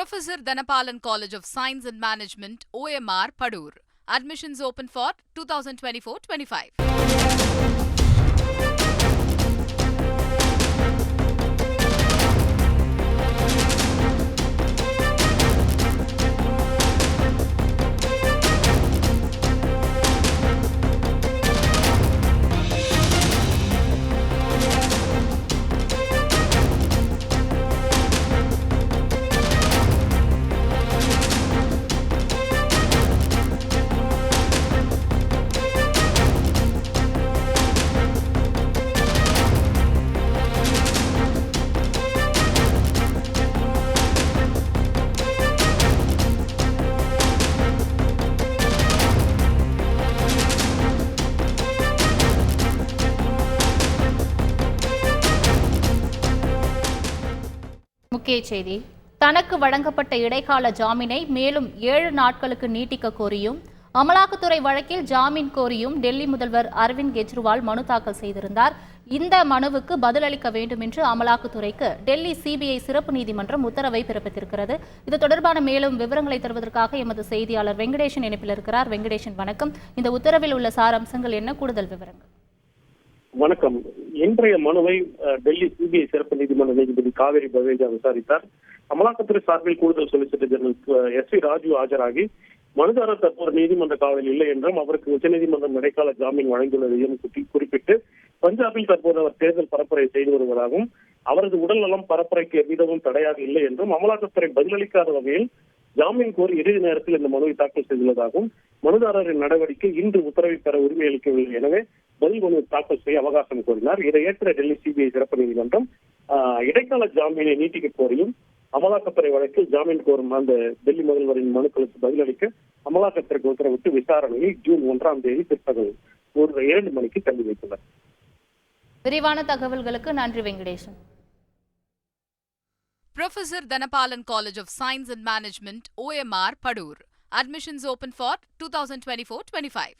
Professor Dhanapalan College of Science and Management, OMR, Padur. Admissions open for 2024-25. முக்கிய செய்தி. தனக்கு வழங்கப்பட்ட இடைக்கால ஜாமீனை மேலும் ஏழு நாட்களுக்கு நீட்டிக்க கோரியும் அமலாக்கத்துறை வழக்கில் ஜாமீன் கோரியும் டெல்லி முதல்வர் அரவிந்த் கெஜ்ரிவால் மனு தாக்கல் செய்திருந்தார். இந்த மனுவுக்கு பதிலளிக்க வேண்டும் என்று அமலாக்கத்துறைக்கு டெல்லி சிபிஐ சிறப்பு நீதிமன்றம் உத்தரவை பிறப்பித்திருக்கிறது. இது தொடர்பான மேலும் விவரங்களை தருவதற்காக எமது செய்தியாளர் வெங்கடேஷன் இணைப்பில் இருக்கிறார். வெங்கடேஷன் வணக்கம். இந்த உத்தரவில் உள்ள சாரம்சங்கள் என்ன? கூடுதல் விவரங்கள். வணக்கம். இன்றைய மனுவை டெல்லி சிபிஐ சிறப்பு நீதிமன்ற நீதிபதி காவேரி பவேஜா விசாரித்தார். அமலாக்கத்துறை சார்பில் கூடுதல் solicitor general S V Raju ஆஜராகி மனுதாரர் தற்போது நீதிமன்ற காவலில் இல்லை என்றும் அவருக்கு உச்சநீதிமன்றம் இடைக்கால ஜாமீன் வழங்கியுள்ளதையும் குறிப்பிட்டு பஞ்சாபில் தற்போது அவர் தேர்தல் பரப்புரை செய்து வருவதாகவும் அவரது உடல் நலம் பரப்புரைக்கு எவ்விதமும் தடையாக இல்லை என்றும் அமலாக்கத்துறை பதிலளிக்காத வகையில் ஜாமீன் கோரி இறுதி நேரத்தில் இந்த மனுவை தாக்கல் செய்துள்ளதாகவும் மனுதாரரின் நடவடிக்கை இன்று உத்தரவை பெற உரிமை அளிக்கவில்லை. எனவே பதில் மனு தாக்கல் செய்ய அவகாசம் கோரினார் இதை ஏற்ற டெல்லி சிபிஐ சிறப்பு நீதிமன்றம் ஆஹ், இடைக்கால ஜாமீனை நீட்டிக்க கோரியும் அமலாக்கத்துறை வழக்கில் ஜாமீன் கோரும் அந்த டெல்லி முதல்வரின் மனுக்களுக்கு பதிலளிக்க அமலாக்கத்துறைக்கு உத்தரவிட்டு விசாரணையை ஜூன் ஒன்றாம் தேதி பிற்பகல் ஒரு இரண்டு மணிக்கு தள்ளி வைத்துள்ளனர் விரிவான தகவல்களுக்கு நன்றி Venkatesan Professor Dhanapalan College of Science and Management, OMR, Padur. Admissions open for 2024-25.